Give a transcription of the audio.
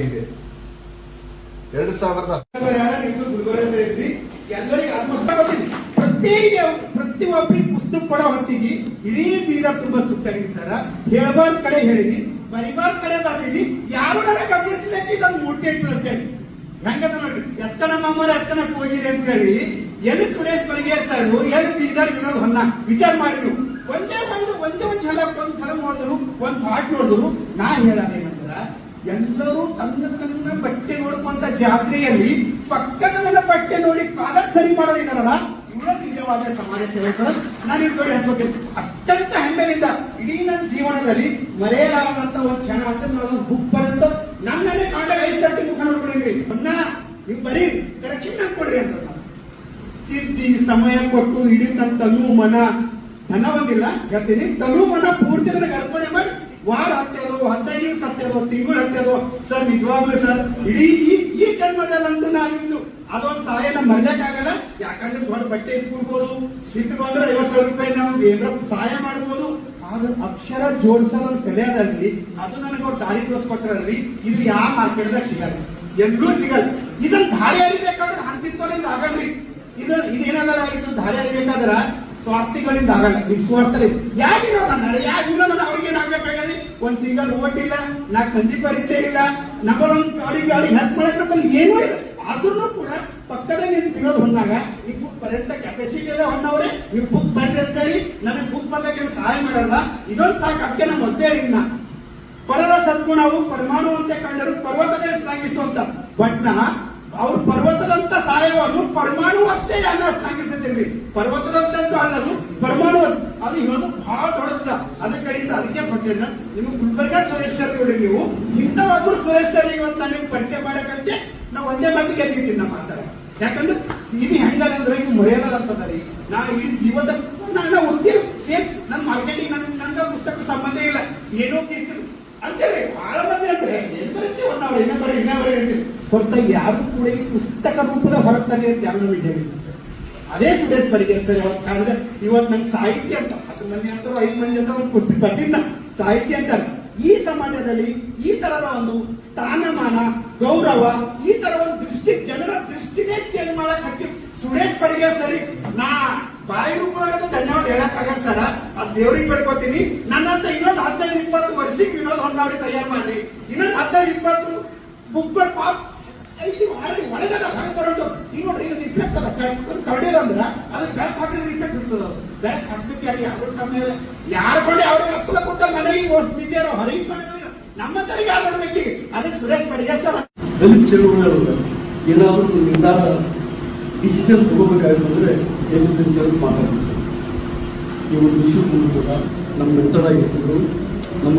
ಇದೆ ಎರಡು ಸಾವಿರದ ಪ್ರತಿ ಪ್ರತಿ ಒಬ್ಬರಿಗೆ ಪುಸ್ತಕ ಕೊಡೋ ಹೊತ್ತಿಗೆ ಇಡೀ ಬೀದ ತುಂಬಾ ಸುತ್ತಾಗಿ ಸರ ಹೇಳಬಾರ್ದು ಕಡೆ ಹೇಳಿದಿ ಬರಿಬಾರ್ದ ಕಡೆ ಬರ್ದಿದಿ ಯಾರು ನನ್ನ ಗಮನಿಸ್ಲಿಕ್ಕೆ ಇದೊಂದು ಮೂರ್ತಿ ಇಟ್ಟು ಅಂತೇಳಿ ಹೆಂಗದ ನೋಡ್ರಿ ಎತ್ತನ ಮಾಮರ ಎತ್ತನ ಕೋಗಿರಿ ಅಂತ ಹೇಳಿ ಎಲ್ಲಿ ಸುರೇಶ್ ಬರಿಗೇರ್ ಸರ್ ಎಲ್ಲಿ ಬೀದರ್ ವಿನೋದ್ ಹೊನ್ನ ವಿಚಾರ ಮಾಡಿದ್ರು ಒಂದೇ ಒಂದು ಒಂದೇ ಒಂದು ಸಲ ಒಂದ್ ಸಲ ನೋಡಿದ್ರು ಒಂದ್ ಪಾಟ್ ನೋಡಿದ್ರು ನಾ ಹೇಳೋದೇನಂದ್ರ ಎಲ್ಲರೂ ತನ್ನ ತನ್ನ ಬಟ್ಟೆ ನೋಡುವಂತ ಜಾತ್ರೆಯಲ್ಲಿ ಪಕ್ಕದವನ ನನ್ನ ಬಟ್ಟೆ ನೋಡಿ ಕಾಲ ಸರಿ ಮಾಡೋದಿದಾರಲ್ಲ ಇವರ ನಿಜವಾದ ಸಮಾಜ ಸೇವಕರು. ನಾನು ಇಟ್ಕೊಂಡು ಹೇಳ್ಕೊತೀನಿ ಅತ್ಯಂತ ಹೆಮ್ಮೆಯಿಂದ ಇಡೀ ನನ್ನ ಜೀವನದಲ್ಲಿ ಮರೆಯಲಾಗದಂತ ಒಂದು ಕ್ಷಣ ಅಂತ ನಾನು ಬುಕ್ ಬರಂತ ನನ್ನನ್ನೇ ಕಾಂಡ ಸರ್ತಿ ಮುಖ ನೋಡ್ಕೊಂಡಿದ್ರಿ ಅನ್ನ ನೀವು ಬರೀ ಕರೆಕ್ಷನ್ ಹಾಕೊಡ್ರಿ ಅಂತ. ತಿದ್ದಿ ಸಮಯ ಕೊಟ್ಟು ಇಡೀ ನನ್ನ ತನು ಮನ. ಧನ ಒಂದಿಲ್ಲ ಹೇಳ್ತೀನಿ. ತನು ಮನ ಪೂರ್ತಿ ನನಗೆ ಅರ್ಪಣೆ ಮಾಡಿ ವಾರ ಹತ್ತೇದೋ ಹದಿನೈದು ದಿವಸ ಹತ್ತೇದೋ ತಿಂಗಳು ಹತ್ತೇದೋ ಸರ್, ನಿಜವಾಗ್ಲೂ ಸರ್, ಇಡೀ ಈ ಜನ್ಮದಲ್ಲಂತೂ ನಾನಿಂದು ಅದೊಂದು ಸಹಾಯನ ಮರ್ಯಕ್ಕಾಗಲ್ಲ ಯಾಕಂದ್ರೆ ದೊಡ್ಡ ಬಟ್ಟೆ ಇಸ್ಕೊಳ್ಬೋದು ಸಿಟ್ಟು ಬಂದ್ರೆ ಐವತ್ತು ಸಾವಿರ ರೂಪಾಯಿ ನಾವು ಏನಾರ ಸಹಾಯ ಮಾಡ್ಬೋದು. ಆದ್ರೆ ಅಕ್ಷರ ಜೋಡಿಸೋದು ಕಲಿಯೋದಲ್ರಿ ಅದು ನನಗೆ ಅವ್ರು ದಾರಿ ತೋರಿಸ್ಕೊಟ್ರಲ್ರಿ ಇದು ಯಾವ ಮಾರ್ಕೆಟ್ದಾಗ ಸಿಗಲ್ಲ. ಎಲ್ಲೂ ಸಿಗಲ್ಲ. ಇದನ್ನ ದಾರಿ ಅರಿಬೇಕಾದ್ರೆ ಹಂತಿತ್ತೋರಿಂದ ಆಗಲ್ರಿ. ಇದು, ಇದೇನಲ್ಲ, ಇದು ದಾರಿ ಅರಿಬೇಕಾದ್ರ ಸ್ವಾರ್ಥಿಗಳಿಂದ ಆಗಲ್ಲ ನಿಸ್ವಾರ್ಥರಿಂದ ಯಾಕಿರೋ ನನ್ನ ಯಾಕಿರೋ ನನ್ನ ಅವ್ರಿಗೆ ಏನಾಗಬೇಕಾಗಲಿ ಒಂದ್ ಸಿಂಗಲ್ ಓಟ್ ಇಲ್ಲ ನಾಲ್ಕು ಮಂದಿ ಪರಿಚಯ ಇಲ್ಲ ನಮ್ಮಲ್ಲೊಂದು ಅವ್ರಿಗೆ ಅವ್ರಿಗೆ ಹೆಲ್ಪ್ ಮಾಡಕ್ ಏನೂ ಇಲ್ಲ. ಆದ್ರೂ ಕೂಡ ಪಕ್ಕದಲ್ಲಿ ನೀನು ತಿನ್ನೋದು ಹೊನ್ನಾಗ ಈ ಬುಕ್ ಪರ್ಯಂತ ಕೆಪಾಸಿಟಿ ಇಲ್ಲ ಹೊನ್ನವ್ರೆ ನೀವು ಬುಕ್ ಬರ್ರಿ ಅಂತ ಹೇಳಿ, ನನಗೆ ಬುಕ್ ಬರ್ಲಿಕ್ಕೆ ಸಹಾಯ ಮಾಡಲ್ಲ. ಇದೊಂದು ಸಾಕು, ಅದಕ್ಕೆ ನಮ್ಮ ಒಂದೇ ಇನ್ನ ಪರರ ಸದ್ಗುಣವು ಪರಮಾಣು ಅಂತ ಕಂಡರು ಪರ್ವತದೇ ಸ್ಲಾಘಿಸುವಂತ ಬಟ್ನ ಅವ್ರ ಪರ್ವತದಂತ ಸಹಾಯವನ್ನು ಪರಮಾಣು ಅಷ್ಟೇ ಅನ್ನ ಸ್ಲಾಘಿಸ ಶ್ಲಾಘಿಸುತ್ತೀವಿ ಅಂತ ಅಲ್ಲದು ಪರಮಾಣು. ಅದು ಹೇಳೋದು ಬಹಳ ದೊಡ್ಡದ ಅದಕ್ಕೆ ಕಡೆಯಿಂದ ಅದಕ್ಕೆ ಪರಿಚಯ ನಿಮ್ಗೆ ಗುಲ್ಬರ್ಗ ಸುರೇಶ್ ಸರ್ ನೋಡಿ ನೀವು. ಇಂಥ ಒಬ್ಬರು ಸುರೇಶ್ ಸರ್ ಇವತ್ತು ನಿಮ್ಗೆ ಪರಿಚಯ ಮಾಡಕ್ಕಂತೆ ನಾವು ಒಂದೇ ಮಾತಿಗೆ ಗೆದ್ದಿದ್ದೀನಿ ನಮ್ಮ ಮಾತಾಡ ಯಾಕಂದ್ರೆ ಇದು ಹೆಂಗಂದ್ರೆ ಇದು ಮರೆಯಲಾದಂತದ ರೀ ನಾನು ಈ ಜೀವದ ನನ್ನ ಒಂದಿ ಸೇಲ್ಸ್ ನನ್ನ ಮಾರ್ಕೆಟಿಂಗ್ ನನ್ ನನ್ನ ಪುಸ್ತಕ ಸಂಬಂಧ ಇಲ್ಲ. ಏನೋ ಕೇಸ್ತಿಲ್ಲ ಅಂತೇಳಿ ಬಹಳ ಮಂದಿ ಅಂದ್ರೆ ಹೊರತಾಗಿ ಯಾರು ಕೂಡ ಈ ಪುಸ್ತಕ ರೂಪದ ಹೊರತಾಗಿ ಅಂತ ಯಾರು ನಮಗೆ ಹೇಳಿಲ್ಲ. ಅದೇ ಸ್ಟೂಡೆಂಟ್ಸ್ ಬರೀತಾರೆ ಸರ್ ಕಾರಣದ ಇವತ್ತು ನಂಗೆ ಸಾಹಿತ್ಯ ಅಂತ ಅದು ಮಂದಿ ಅಂತ ಐದು ಮಂದಿ ಅಂತ ಒಂದು ಪುಸ್ತಕ ಬರ್ತಿಲ್ಲ ಸಾಹಿತ್ಯ ಅಂತ ಈ ಸಮಾಜದಲ್ಲಿ ಈ ತರದ ಒಂದು ಸ್ಥಾನಮಾನ, ಗೌರವ, ಈ ತರ ಒಂದು ದೃಷ್ಟಿ, ಜನರ ದೃಷ್ಟಿನೇ ಚೇಂಜ್ ಮಾಡಕ್ ಹಚ್ಚಿ ಸುರೇಶ್ ಪಡಿಗೆ ಸರಿ. ನಾ ಬಾಯಿ ರೂಪದಾಗ ಧನ್ಯವಾದ ಹೇಳಕ್ ಆಗಲ್ಲ ಸರ. ಆ ದೇವ್ರಿಗೆ ಬೇಡ್ಕೋತೀನಿ. ನನ್ನಂತ ಇನ್ನೊಂದು ಹದಿನೈದು, ಇಪ್ಪತ್ತು ವರ್ಷಕ್ಕೆ ಇನ್ನೊಂದು ಹೊಂದಾವಳಿ ತಯಾರು ಮಾಡ್ರಿ. ಇನ್ನೊಂದು ಹದಿನೈದು, ಇಪ್ಪತ್ತು ಬುಕ್ ಪಾಪ್ ಮಾಡಿ ಒಳಗದ ಹೊರಗೆ ಬರೋದು. ಈಗ ಇದು ರಿಫ್ಲೆಕ್ಟ್ ಅದ ಹಾಕಿದ್ರೆ ರಿಫ್ಲೆಕ್ಟ್ ಇರ್ತದ ಅದು. ಬ್ಯಾಕ್ ಯಾರು ಯಾರು ಕಮ್ಮಿ ಇದೆ. ಯಾರು ಕೊಂಡೆ ಅವ್ರಿಗೆ ಅಷ್ಟು ಕೊಟ್ಟ ಮನೆಗೆ ಓಡಿಸ್ ಬಿಸಿ ಹೊರಗೆ ನಮ್ಮ ತರಿಗೆ ಯಾರು ನೋಡ್ಬೇಕು ಅದಕ್ಕೆ ಸುರೇಶ್ ಪಡಿಗೆ ಸರ್ ದಲಿತ ಚಳುವಳಿ ಏನಾದರೂ ನಿರ್ಧಾರ ಡಿಸಿಷನ್ ತಗೋಬೇಕಾಯ್ತು ಅಂದ್ರೆ ಏನು ಸ್ವಲ್ಪ ಮಾತಾಡ್ತಾರೆ. ವಿಷಯ ಮೂಲಕ ನಮ್ಮ ಮೆಂಟರ್ ಆಗಿರ್ತಿದ್ರು ನಮ್ಮ